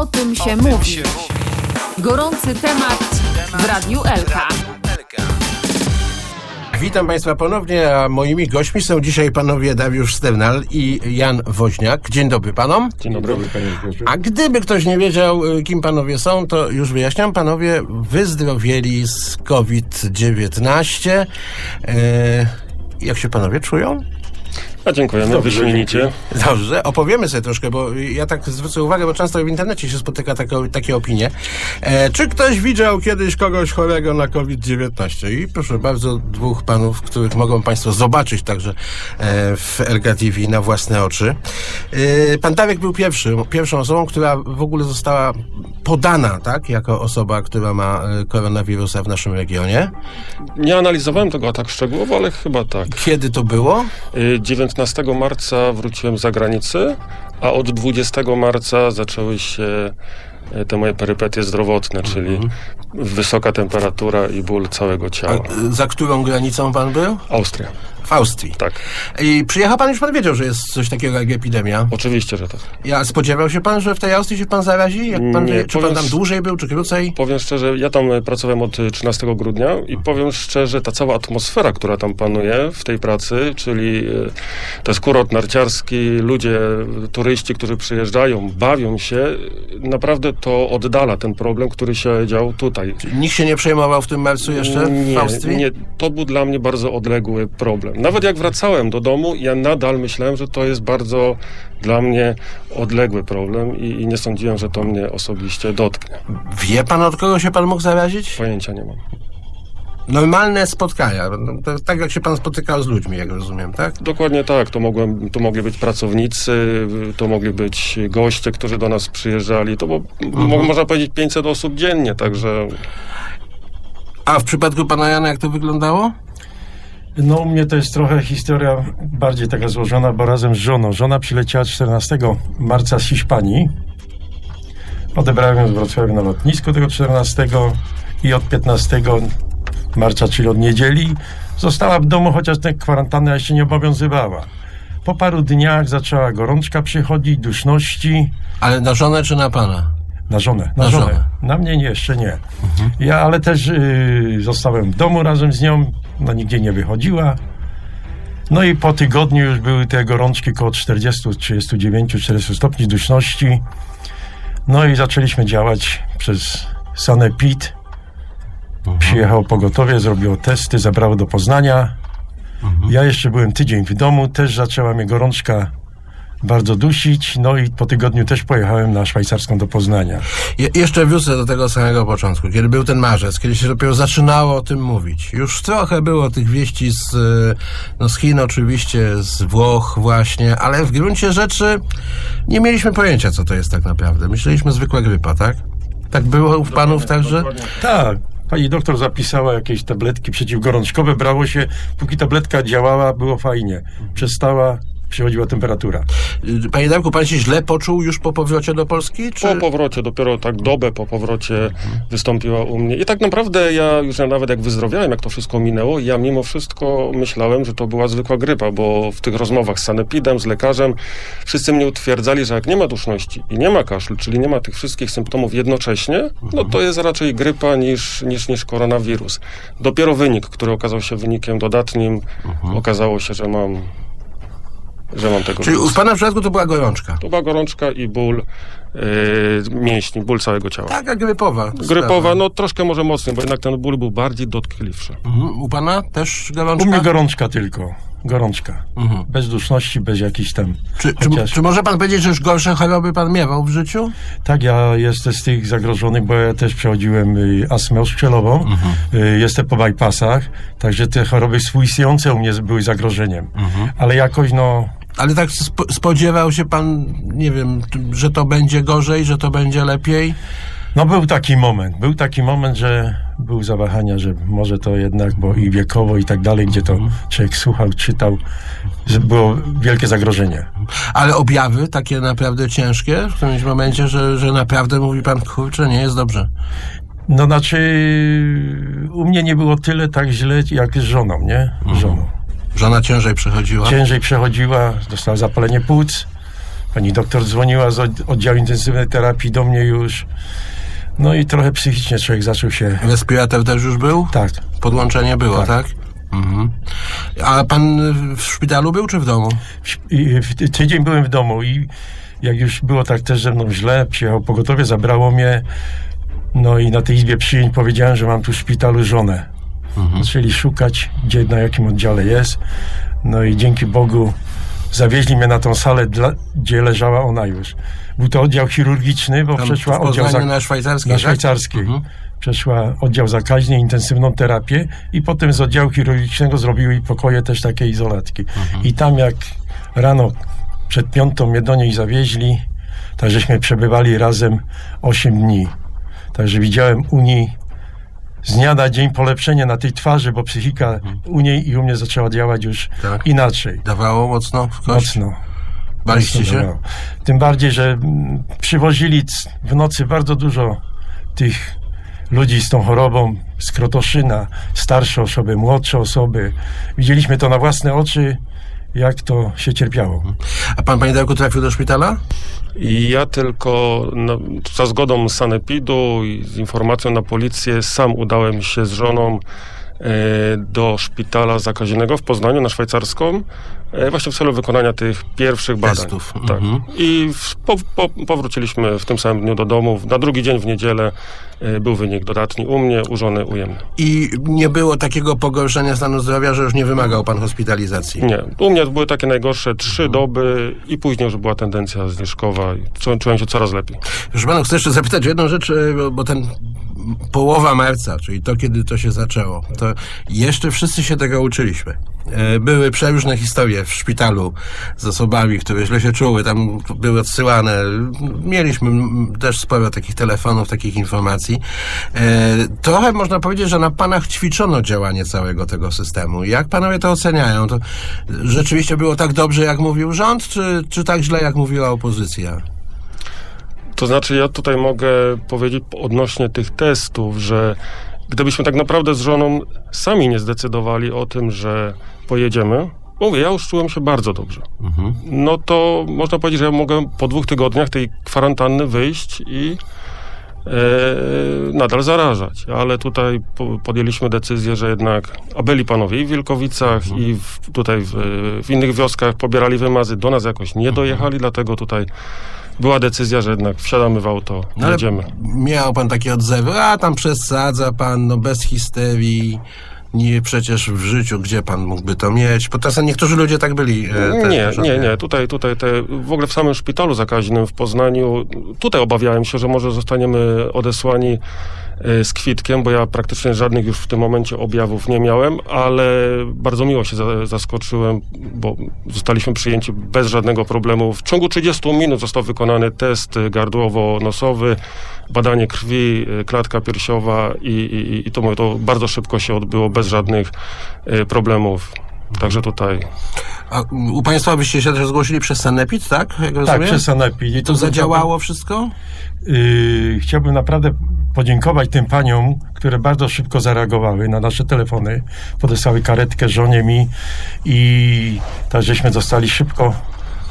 O tym się mówi. Gorący temat w Radiu Elka. Witam Państwa ponownie, a moimi gośćmi są dzisiaj panowie Dariusz Sternal i Jan Woźniak. Dzień dobry panom. Dzień dobry, panie Piotrze. A gdyby ktoś nie wiedział, y, kim panowie są, to już wyjaśniam. Panowie wyzdrowieli z COVID-19. E, jak się panowie czują? A dziękujemy, Dobrze, wyśmienicie. Dobrze, opowiemy sobie troszkę, bo ja tak zwrócę uwagę, bo często w internecie się spotyka tako, takie opinie. E, czy ktoś widział kiedyś kogoś chorego na COVID-19? I proszę bardzo, dwóch panów, których mogą Państwo zobaczyć także e, w RKTV na własne oczy. E, pan Dawek był pierwszy, pierwszą osobą, która w ogóle została podana, tak, jako osoba, która ma e, koronawirusa w naszym regionie. Nie analizowałem tego tak szczegółowo, ale chyba tak. Kiedy to było? Y, 19 15 marca wróciłem z zagranicy a od 20 marca zaczęły się y, te moje perypetie zdrowotne, czyli wysoka temperatura i ból całego A, ciała. e, za którą granicą pan był? Austria, W Austrii. tak. I przyjechał pan, już pan wiedział, że jest coś takiego jak epidemia. Oczywiście, że tak. Ja spodziewał się pan, że w tej Austrii się pan zarazi? Jak pan, Nie, czy pan powiem tam s- dłużej był, czy krócej? Powiem szczerze, ja tam y, pracowałem od y, 13 grudnia i powiem szczerze, ta cała atmosfera, która tam panuje w tej pracy, czyli to jest kurort narciarski, ludzie, y, turyści, którzy przyjeżdżają, bawią się, naprawdę to oddala ten problem, który się dział tutaj. Nikt się nie przejmował w tym marcu jeszcze w nie, Austrii? nie, to był dla mnie bardzo odległy problem. Nawet jak wracałem do domu, ja nadal myślałem, że to jest bardzo dla mnie odległy problem i, i nie sądziłem, że to mnie osobiście dotknie. Wie pan, od kogo się pan mógł zarazić? Pojęcia nie mam. Normalne spotkania. Tak jak się pan spotykał z ludźmi, jak rozumiem, tak? Dokładnie tak. To, mogłem, to mogli być pracownicy, to mogli być goście, którzy do nas przyjeżdżali. To było, mo, można powiedzieć 500 osób dziennie, także A w przypadku pana Jana, jak to wyglądało? No u mnie to jest trochę historia bardziej taka złożona, bo razem z żoną. Żona przyleciała 14 marca z Hiszpanii. Odebrałem ją z Wrocławia na lotnisku tego 14 i od 15 marca, czyli od niedzieli, została w domu, chociaż tę kwarantannę jeszcze nie obowiązywała. Po paru dniach zaczęła gorączka przychodzić, duszności. Ale na żonę czy na pana? Na żonę. Na Na, żonę. żonę. Na mnie nie, jeszcze nie. Ja ale też y, zostałem w domu razem z nią. No nigdzie nie wychodziła. No i po tygodniu już były te gorączki koło 40, 39, 40 stopni duszności. No i zaczęliśmy działać przez Sanepid. Przyjechało pogotowie, zrobiło testy, zabrało do Poznania. Ja jeszcze byłem tydzień w domu, też zaczęła mnie gorączka bardzo dusić. No i po tygodniu też pojechałem na szwajcarską do Poznania. Je, jeszcze wrócę do tego samego początku, kiedy był ten marzec, kiedy się dopiero zaczynało o tym mówić. Już trochę było tych wieści z, no z Chin oczywiście, z Włoch właśnie, ale w gruncie rzeczy nie mieliśmy pojęcia, co to jest tak naprawdę. Myśleliśmy zwykła grypa, tak? Tak było u panów także? Tak. Pani doktor zapisała jakieś tabletki przeciwgorączkowe, brało się, póki tabletka działała, było fajnie. Przestała, przychodziła temperatura. Panie Darku, pan się źle poczuł już po powrocie do Polski? Czy... po powrocie, dopiero tak dobę po powrocie wystąpiła u mnie. I tak naprawdę ja już nawet jak wyzdrowiałem, jak to wszystko minęło, ja mimo wszystko myślałem, że to była zwykła grypa, bo w tych rozmowach z sanepidem, z lekarzem, wszyscy mnie utwierdzali, że jak nie ma duszności i nie ma kaszlu, czyli nie ma tych wszystkich symptomów jednocześnie, no to jest raczej grypa niż, niż, niż koronawirus. Dopiero wynik, który okazał się wynikiem dodatnim, okazało się, że mam, że mam tego Czyli w pana przypadku to była gorączka? To była gorączka i ból yy, mięśni, ból całego ciała. Taka grypowa. Grypowa, sprawa. no troszkę może mocniej, bo jednak ten ból był bardziej dotkliwszy. Mhm. U pana też gorączka? U mnie gorączka tylko. Gorączka. Mhm. Bez duszności, bez jakichś tam. Czy, czy, Chociaż- czy może pan powiedzieć, że już gorsze choroby pan miewał w życiu? Tak, ja jestem z tych zagrożonych, bo ja też przechodziłem y, astmę ostrzelową. Y, jestem po bypassach, także te choroby współistniejące u mnie były zagrożeniem. Ale jakoś, no, Ale tak spo, spodziewał się pan, nie wiem, że to będzie gorzej, że to będzie lepiej? No był taki moment, był taki moment, że był zawahania, że może to jednak, bo i wiekowo i tak dalej, gdzie to człowiek słuchał, czytał, że było wielkie zagrożenie. Ale objawy takie naprawdę ciężkie w którymś momencie, że, że naprawdę mówi pan, kurczę, nie jest dobrze. No znaczy, u mnie nie było tyle tak źle, jak z żoną, nie? Z Żoną. Żona ciężej przechodziła. Ciężej przechodziła, dostała zapalenie płuc, Pani doktor dzwoniła z od- oddziału intensywnej terapii do mnie już. No i trochę psychicznie człowiek zaczął się... Respirator też już był? Tak, Podłączenie było, tak? Tak. Mhm. A pan w szpitalu był czy w domu? w, tydzień byłem w domu i jak już było tak też ze mną źle, przyjechał pogotowie, zabrało mnie. No i na tej izbie przyjęć powiedziałem, że mam tu w szpitalu żonę. Zaczęli szukać, gdzie, na jakim oddziale jest. No i dzięki Bogu zawieźli mnie na tą salę, dla, gdzie leżała ona już. Był to oddział chirurgiczny, bo Tam przeszła oddział Poznaniu za, na szwajcarskiej, na tak? szwajcarskiej. Mhm. Przeszła oddział zakaźny, intensywną terapię i potem z oddziału chirurgicznego zrobiły pokoje też takie izolatki. Mhm. I tam jak rano przed piątą mnie do niej zawieźli, tak żeśmy przebywali razem 8 dni. Także widziałem u niej z dnia na dzień polepszenie na tej twarzy, bo psychika u niej i u mnie zaczęła działać już Mhm. Tak. inaczej. Dawało mocno w kość? Mocno. Baliście Mocno się? dawało. Tym bardziej, że przywozili w nocy bardzo dużo tych ludzi z tą chorobą z Krotoszyna, starsze osoby, młodsze osoby. Widzieliśmy to na własne oczy, jak to się cierpiało. A pan, panie Darku, trafił do szpitala? I ja tylko no, za zgodą sanepidu i z informacją na policję sam udałem się z żoną do szpitala zakaźnego w Poznaniu na szwajcarską, e, właśnie w celu wykonania tych pierwszych badań. Testów, Tak. mhm. I po, po, powróciliśmy w tym samym dniu do domu. Na drugi dzień w niedzielę e, był wynik dodatni u mnie, u żony ujemny. I nie było takiego pogorszenia stanu zdrowia, że już nie wymagał pan hospitalizacji? Nie, u mnie były takie najgorsze trzy doby i później już była tendencja zniżkowa czułem się coraz lepiej. Proszę pana, chcę jeszcze zapytać o jedną rzecz, e, bo ten połowa marca, czyli to, kiedy to się zaczęło, to jeszcze wszyscy się tego uczyliśmy. E, Były przeróżne historie w szpitalu z osobami, które źle się czuły, tam były odsyłane. Mieliśmy też sporo takich telefonów, takich informacji. E, Trochę można powiedzieć, że na panach ćwiczono działanie całego tego systemu. Jak panowie to oceniają? To rzeczywiście było tak dobrze, jak mówił rząd, czy, czy tak źle, jak mówiła opozycja? To znaczy, ja tutaj mogę powiedzieć odnośnie tych testów, że gdybyśmy tak naprawdę z żoną sami nie zdecydowali o tym, że pojedziemy, mówię, ja już czułem się bardzo dobrze. No to można powiedzieć, że ja mogę po dwóch tygodniach tej kwarantanny wyjść i e, nadal zarażać. Ale tutaj po, podjęliśmy decyzję, że jednak, a byli panowie i w Wilkowicach, i w, tutaj w, w innych wioskach pobierali wymazy, do nas jakoś nie dojechali, dlatego tutaj była decyzja, że jednak wsiadamy w auto, No jedziemy. Miał pan takie odzewy, a tam przesadza pan, no bez histerii. Nie, przecież w życiu, gdzie pan mógłby to mieć? Bo czasem niektórzy ludzie tak byli. e, Nie, nie, nie. Tutaj, tutaj te, w ogóle w samym szpitalu zakaźnym w Poznaniu, tutaj obawiałem się, że może zostaniemy odesłani e, z kwitkiem, bo ja praktycznie żadnych już w tym momencie objawów nie miałem, ale bardzo miło się za, zaskoczyłem, bo zostaliśmy przyjęci bez żadnego problemu. W ciągu 30 minut został wykonany test gardłowo-nosowy, badanie krwi, e, klatka piersiowa i, i, i to, to bardzo szybko się odbyło, bez żadnych e, problemów. Także tutaj A u państwa byście się też zgłosili przez Sanepid, tak? Jak Tak, przez Sanepid. I To zadziałało wszystko? Yy, chciałbym naprawdę podziękować tym paniom, które bardzo szybko zareagowały na nasze telefony. Podesłały karetkę żonie mi i tak żeśmy zostali szybko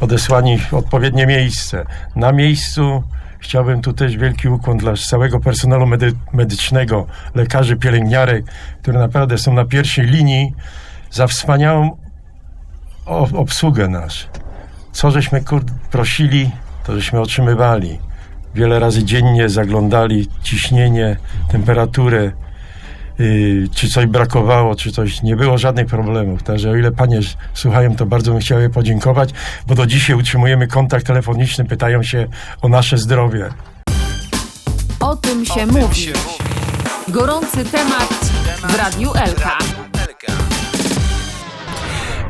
odesłani w odpowiednie miejsce. Na miejscu chciałbym tu też wielki ukłon dla całego personelu medy- medycznego, lekarzy, pielęgniarek, które naprawdę są na pierwszej linii za wspaniałą obsługę nas. Co żeśmy kur... prosili, to żeśmy otrzymywali. Wiele razy dziennie zaglądali ciśnienie, temperaturę, czy coś brakowało, czy coś. Nie było żadnych problemów. Także o ile panie słuchają, to bardzo bym chciał je podziękować, bo do dzisiaj utrzymujemy kontakt telefoniczny, pytają się o nasze zdrowie. O tym się mówi. Gorący temat w Radiu Elka.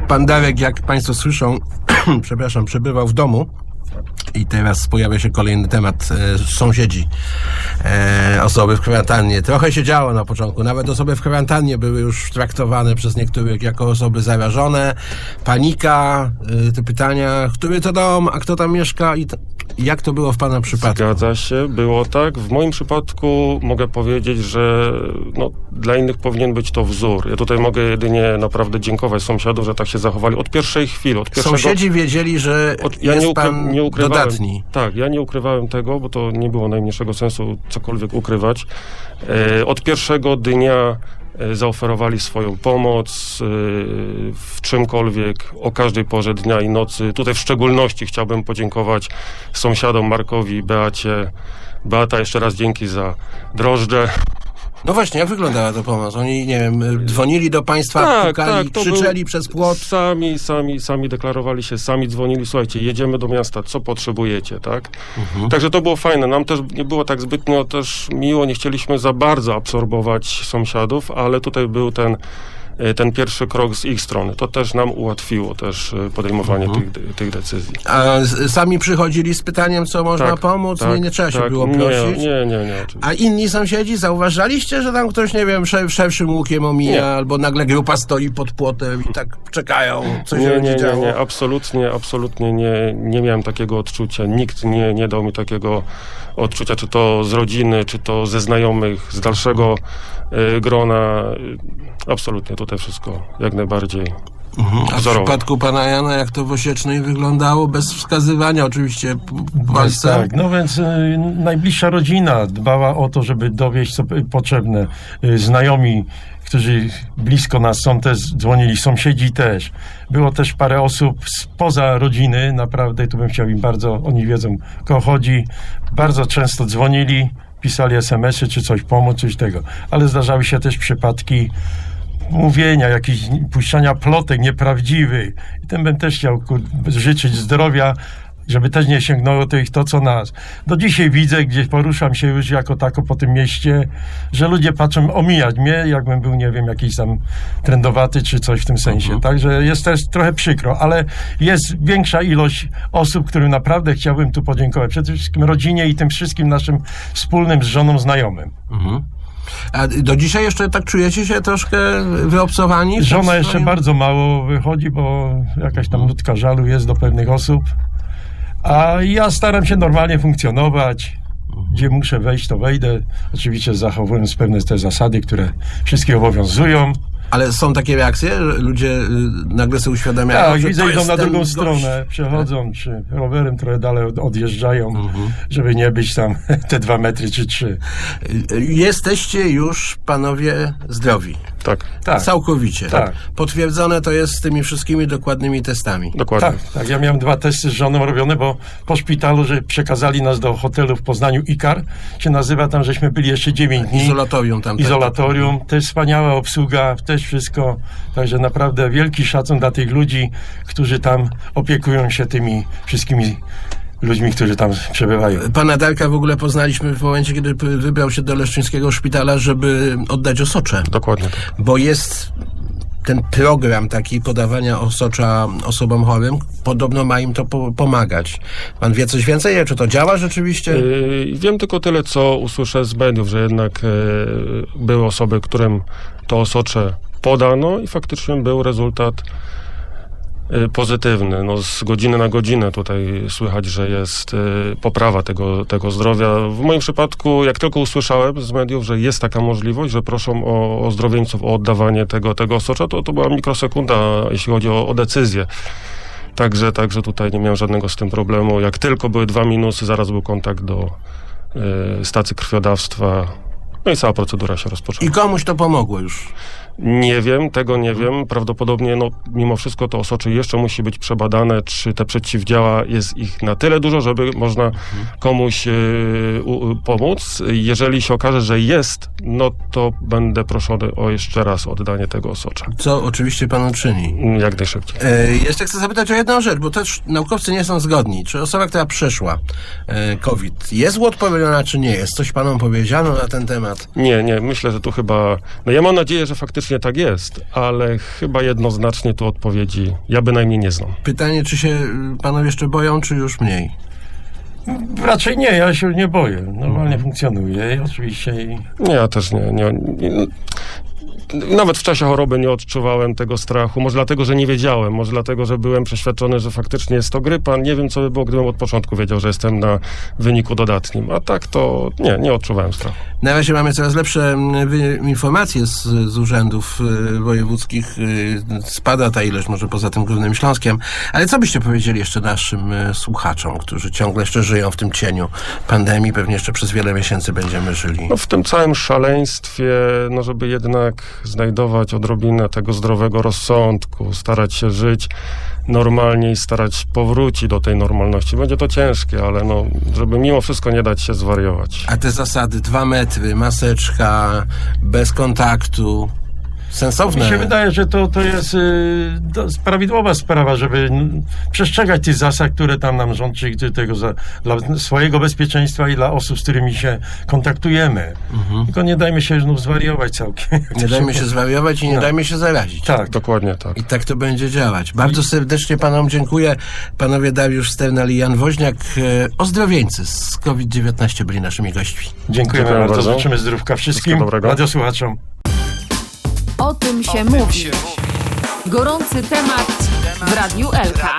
Pan Darek, jak państwo słyszą, przepraszam, przebywał w domu I teraz pojawia się kolejny temat. E, sąsiedzi, e, osoby w kwarantannie. Trochę się działo na początku. Nawet osoby w kwarantannie były już traktowane przez niektórych jako osoby zarażone. Panika, e, te pytania, który to dom, a kto tam mieszka i jak to było w pana przypadku? Zgadza się, było tak. W moim przypadku mogę powiedzieć, że no, dla innych powinien być to wzór. Ja tutaj mogę jedynie naprawdę dziękować sąsiadom, że tak się zachowali od pierwszej chwili, od pierwszego... Sąsiedzi wiedzieli, że Od, ja nie, ukry, pan nie ukrywałem. Dodatni. Tak, ja nie ukrywałem tego, bo to nie było najmniejszego sensu cokolwiek ukrywać. E, od pierwszego dnia e, zaoferowali swoją pomoc e, w czymkolwiek, o każdej porze dnia i nocy. Tutaj w szczególności chciałbym podziękować sąsiadom Markowi Beacie. Beata, jeszcze raz dzięki za drożdże. No właśnie, jak wyglądała ta pomoc? Oni, nie wiem, dzwonili do państwa, Tak, pukali, tak, krzyczeli był- przez płot. Sami, sami, sami deklarowali się, sami dzwonili, słuchajcie, jedziemy do miasta, co potrzebujecie, tak? Także to było fajne. Nam też nie było tak zbytnio też miło, nie chcieliśmy za bardzo absorbować sąsiadów, ale tutaj był ten, ten pierwszy krok z ich strony. To też nam ułatwiło też e, podejmowanie tych, tych decyzji. A sami przychodzili z pytaniem, co można Tak, pomóc? tak, nie, nie trzeba się tak. było Nie, prosić. Nie, nie, nie, oczywiście. A inni sąsiedzi, zauważaliście, że tam ktoś, nie wiem, sze- szerszym łukiem omija, Nie. albo nagle grupa stoi pod płotem i tak czekają, co się Nie, będzie nie, nie, działo? nie, absolutnie, absolutnie nie, nie miałem takiego odczucia. Nikt nie, nie dał mi takiego odczucia, czy to z rodziny, czy to ze znajomych, z dalszego y, grona. Absolutnie, tutaj wszystko jak najbardziej Mhm. A w przypadku pana Jana, jak to w Osiecznej wyglądało? Bez wskazywania oczywiście palcem. Tak, no więc y, najbliższa rodzina dbała o to, żeby dowieść co p- potrzebne. Y, znajomi, którzy blisko nas są, też dzwonili, sąsiedzi też. Było też parę osób spoza rodziny, naprawdę, tu bym chciał im bardzo, oni wiedzą, o kogo chodzi. Bardzo często dzwonili, pisali SMS-y, czy coś pomóc, coś tego. Ale zdarzały się też przypadki mówienia, jakichś puszczania plotek nieprawdziwych. I tym bym też chciał kur, życzyć zdrowia, żeby też nie sięgnęło to ich to, co nas. Do dzisiaj widzę, gdzie poruszam się już jako tako po tym mieście, że ludzie patrzą omijać mnie, jakbym był, nie wiem, jakiś tam trendowaty czy coś w tym sensie. Także jest też trochę przykro, ale jest większa ilość osób, którym naprawdę chciałbym tu podziękować. Przede wszystkim rodzinie i tym wszystkim naszym wspólnym z żoną znajomym. Mhm. A do dzisiaj jeszcze tak czujecie się troszkę wyobcowani? Żona jeszcze bardzo mało wychodzi, bo jakaś tam nutka żalu jest do pewnych osób. A ja staram się normalnie funkcjonować. Gdzie muszę wejść, to wejdę. Oczywiście zachowując pewne te zasady, które wszystkie obowiązują. Ale są takie reakcje, że ludzie y, nagle sobie uświadamiają, Tak, że widzę, idą na drugą gość. stronę, przechodzą, czy rowerem trochę dalej od- odjeżdżają, Mhm. żeby nie być tam te dwa metry czy trzy. Y, y, Jesteście już, panowie, zdrowi. Tak, Tak, Całkowicie. Tak. Potwierdzone to jest z tymi wszystkimi dokładnymi testami. dokładnie. tak, tak. Ja miałem dwa testy z żoną robione, bo po szpitalu, że przekazali nas do hotelu w Poznaniu Ikar, się nazywa tam, żeśmy byli jeszcze 9 dni. Izolatorium tam. tak. izolatorium, też wspaniała obsługa, też wszystko. Także naprawdę wielki szacun dla tych ludzi, którzy tam opiekują się tymi wszystkimi ludźmi, którzy tam przebywają. Pana Darka w ogóle poznaliśmy w momencie, kiedy wybrał się do Leszczyńskiego szpitala, żeby oddać osocze. Dokładnie tak. Bo jest ten program taki podawania osocza osobom chorym. Podobno ma im to po- pomagać. Pan wie coś więcej? Czy to działa rzeczywiście? Yy, Wiem tylko tyle, co usłyszę z mediów, że jednak yy, były osoby, którym to osocze podano i faktycznie był rezultat pozytywny. No, z godziny na godzinę tutaj słychać, że jest yy, poprawa tego, tego zdrowia. W moim przypadku, jak tylko usłyszałem z mediów, że jest taka możliwość, że proszą o, o zdrowieńców o oddawanie tego, tego osocza, to, to była mikrosekunda, jeśli chodzi o, o decyzję. Także, także tutaj nie miałem żadnego z tym problemu. Jak tylko były dwa minusy, zaraz był kontakt do y, stacji krwiodawstwa. No i cała procedura się rozpoczęła. I komuś to pomogło już. Nie wiem, tego nie wiem. Prawdopodobnie, no, mimo wszystko to osocze jeszcze musi być przebadane, czy te przeciwdziała jest ich na tyle dużo, żeby można komuś y, u, pomóc. Jeżeli się okaże, że jest, no to będę proszony o jeszcze raz oddanie tego osocza. Co oczywiście pan uczyni. Jak najszybciej. E, jeszcze chcę zapytać o jedną rzecz, bo też naukowcy nie są zgodni. Czy osoba, która przeszła e, COVID, jest uodpowiedzialna, czy nie jest? Coś panom powiedziano na ten temat? Nie, nie, myślę, że tu chyba. No ja mam nadzieję, że faktycznie tak jest, ale chyba jednoznacznie tu odpowiedzi ja bynajmniej nie znam. Pytanie, czy się y, panowie jeszcze boją, czy już mniej? Raczej nie, ja się nie boję. Normalnie funkcjonuję i oczywiście Nie, ja też nie, nie, nie. Nawet w czasie choroby nie odczuwałem tego strachu. Może dlatego, że nie wiedziałem. Może dlatego, że byłem przeświadczony, że faktycznie jest to grypa. Nie wiem, co by było, gdybym od początku wiedział, że jestem na wyniku dodatnim. A tak to nie, nie odczuwałem strachu. Na razie mamy coraz lepsze informacje z, z urzędów y, wojewódzkich. Y, spada ta ilość, może poza tym Górnym Śląskiem. Ale co byście powiedzieli jeszcze naszym y, słuchaczom, którzy ciągle jeszcze żyją w tym cieniu pandemii? Pewnie jeszcze przez wiele miesięcy będziemy żyli. No w tym całym szaleństwie, no żeby jednak znajdować odrobinę tego zdrowego rozsądku, starać się żyć normalnie i starać powrócić do tej normalności. Będzie to ciężkie, ale no, żeby mimo wszystko nie dać się zwariować. A te zasady, dwa metry, maseczka, bez kontaktu, sensowne. Mi się wydaje, że to, to jest y, do, prawidłowa sprawa, żeby przestrzegać tych zasad, które tam nam rząd, czy czy tego za, dla swojego bezpieczeństwa i dla osób, z którymi się kontaktujemy. Tylko nie dajmy się znów zwariować całkiem. Mhm. Nie dajmy się zwariować i nie No. dajmy się zarazić. Tak. Dokładnie tak. I tak to będzie działać. Bardzo serdecznie panom dziękuję. Panowie Dariusz Sternal i Jan Woźniak, e, ozdrowieńcy z COVID-19 byli naszymi gośćmi. Dziękujemy Dziękuję bardzo. bardzo. Życzymy zdrówka wszystkim radiosłuchaczom. O tym się mówi. Gorący temat w Radiu Elka.